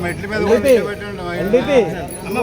మెట్ల మీద కూడా నిలబెట్టండి, మహిళ. అమ్మ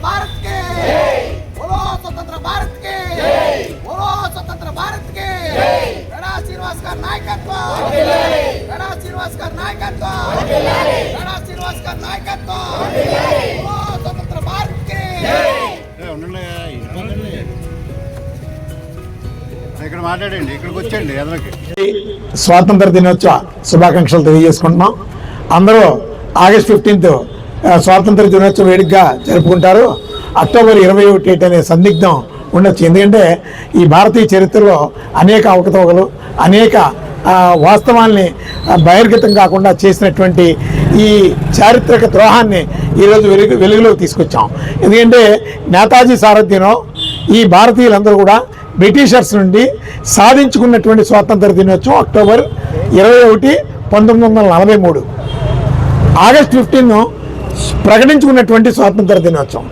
भारत के बोलो स्वतंत्र भारत के बोलो स्वतंत्र भारत के गड़ा श्रीनिवास का नायकत्व गड़ा श्रीनिवास का नायकत्व गड़ा श्रीनिवास का नायकत्व बोलो स्वतंत्र भारत के ఏ, ఉండండి ఇవ్వండి. ఇక్కడ మాట్లాడండి ఇక్కడికి వచ్చండి ఎదరికి స్వాతంత్ర దినోత్సవ శుభాకాంక్షలు తెలియజేసుకుంటున్నాం అందరూ ఆగస్ట్ ఫిఫ్టీన్త్ స్వాతంత్ర దినోత్సవ వేడుకగా జరుపుకుంటారు. అక్టోబర్ ఇరవై ఒకటి అనే సందిగ్ధం ఉండొచ్చు. ఎందుకంటే ఈ భారతీయ చరిత్రలో అనేక అవకతవకలు అనేక వాస్తవాల్ని బహిర్గతం కాకుండా చేసినటువంటి ఈ చారిత్రక ద్రోహాన్ని ఈరోజు వెలుగు వెలుగులోకి తీసుకొచ్చాం. ఎందుకంటే నేతాజీ సారథ్యంలో ఈ భారతీయులందరూ కూడా బ్రిటిషర్స్ నుండి సాధించుకున్నటువంటి స్వాతంత్ర దినోత్సవం అక్టోబర్ ఇరవై ఒకటి పంతొమ్మిది వందల నలభై మూడు. ఆగస్ట్ ఫిఫ్టీన్ ప్రకటించుకున్నటువంటి స్వాతంత్ర దినోత్సవం.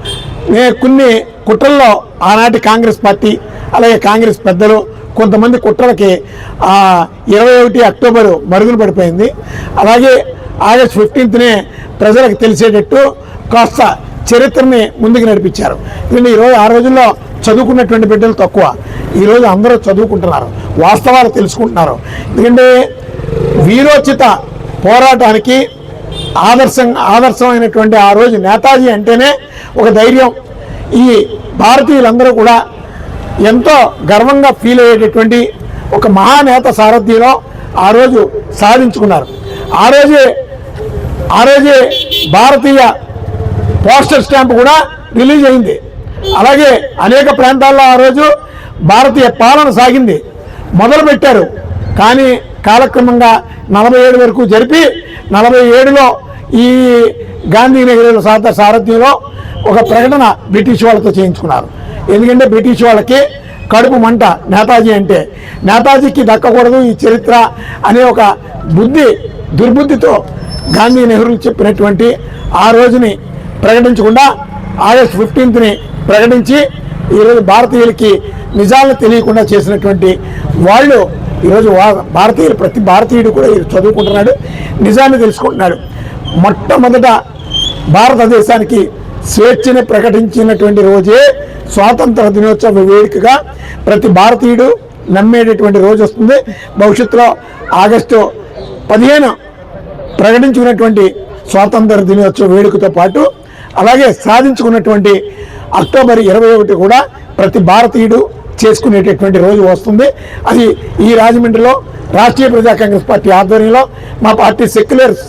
నేను కొన్ని కుట్రల్లో ఆనాటి కాంగ్రెస్ పార్టీ అలాగే కాంగ్రెస్ పెద్దలు కొంతమంది కుట్రలకి ఇరవై ఒకటి అక్టోబరు మరుగున పడిపోయింది. అలాగే ఆగస్ట్ ఫిఫ్టీన్త్నే ప్రజలకు తెలిసేటట్టు కాస్త చరిత్రని ముందుకు నడిపించారు. ఎందుకంటే ఈరోజు ఆ రోజుల్లో చదువుకున్నటువంటి బిడ్డలు తక్కువ. ఈరోజు అందరూ చదువుకుంటున్నారు. వాస్తవాలు తెలుసుకుంటున్నారు. ఎందుకంటే వీరోచిత పోరాటానికి ఆదర్శం ఆదర్శమైనటువంటి ఆ రోజు నేతాజీ అంటేనే ఒక ధైర్యం. ఈ భారతీయులందరూ కూడా ఎంతో గర్వంగా ఫీల్ అయ్యేటటువంటి ఒక మహానేత సారథ్యంలో ఆ రోజు సాధించుకున్నారు. ఆ రోజే ఆ రోజే భారతీయ పోస్టర్ స్టాంప్ కూడా రిలీజ్ అయింది. అలాగే అనేక ప్రాంతాల్లో ఆ రోజు భారతీయ పాలన సాగింది. మొదలు పెట్టారు కానీ కాలక్రమంగా నలభై ఏడు వరకు జరిపి నలభై ఏడులో ఈ గాంధీ నెహ్రూల సాత సారథ్యంలో ఒక ప్రకటన బ్రిటిష్ వాళ్ళతో చేయించుకున్నారు. ఎందుకంటే బ్రిటిష్ వాళ్ళకి కడుపు మంట నేతాజీ అంటే. నేతాజీకి దక్కకూడదు ఈ చరిత్ర అనే ఒక బుద్ధి దుర్బుద్ధితో గాంధీ నెహ్రూ చెప్పినటువంటి ఆ రోజుని ప్రకటించకుండా ఆగస్ట్ ఫిఫ్టీన్త్ని ప్రకటించి ఈరోజు భారతీయులకి నిజాలను తెలియకుండా చేసినటువంటి వాళ్ళు ఈరోజు భారతీయులు ప్రతి భారతీయుడు కూడా చదువుకుంటున్నాడు నిజాన్ని తెలుసుకుంటున్నాడు. మొట్టమొదట భారతదేశానికి స్వేచ్ఛని ప్రకటించినటువంటి రోజే స్వాతంత్ర దినోత్సవ వేడుకగా ప్రతి భారతీయుడు నమ్మేటటువంటి రోజు వస్తుంది. భవిష్యత్తులో ఆగస్టు పదిహేను ప్రకటించుకున్నటువంటి స్వాతంత్ర దినోత్సవ వేడుకతో పాటు అలాగే సాధించుకున్నటువంటి అక్టోబర్ ఇరవై ఒకటి కూడా ప్రతి భారతీయుడు చేసుకునేటటువంటి రోజు వస్తుంది. అది ఈ రాజమండ్రిలో రాష్ట్రీయ ప్రజా కాంగ్రెస్ పార్టీ ఆధ్వర్యంలో మా పార్టీ సెక్యులర్స్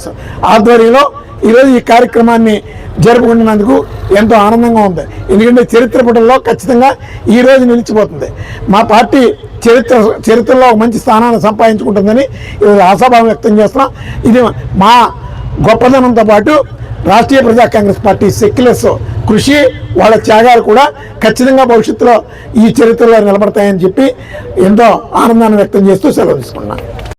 ఆధ్వర్యంలో ఈరోజు ఈ కార్యక్రమాన్ని జరుపుకుంటున్నందుకు ఎంతో ఆనందంగా ఉంది. ఎందుకంటే చరిత్ర పుటల్లో ఖచ్చితంగా ఈ రోజు నిలిచిపోతుంది. మా పార్టీ చరిత్ర చరిత్రలో మంచి స్థానాన్ని సంపాదించుకుంటుందని ఈరోజు ఆశాభావం వ్యక్తం చేస్తున్నాం. ఇది మా గొప్పదనంతో పాటు రాష్ట్రీయ ప్రజా కాంగ్రెస్ పార్టీ సెక్యులర్స్ కృషి వాళ్ళ త్యాగాలు కూడా ఖచ్చితంగా భవిష్యత్తులో ఈ చరిత్రలో నిలబడతాయని చెప్పి ఎంతో ఆనందాన్ని వ్యక్తం చేస్తూ సెలవు తీసుకున్నాను.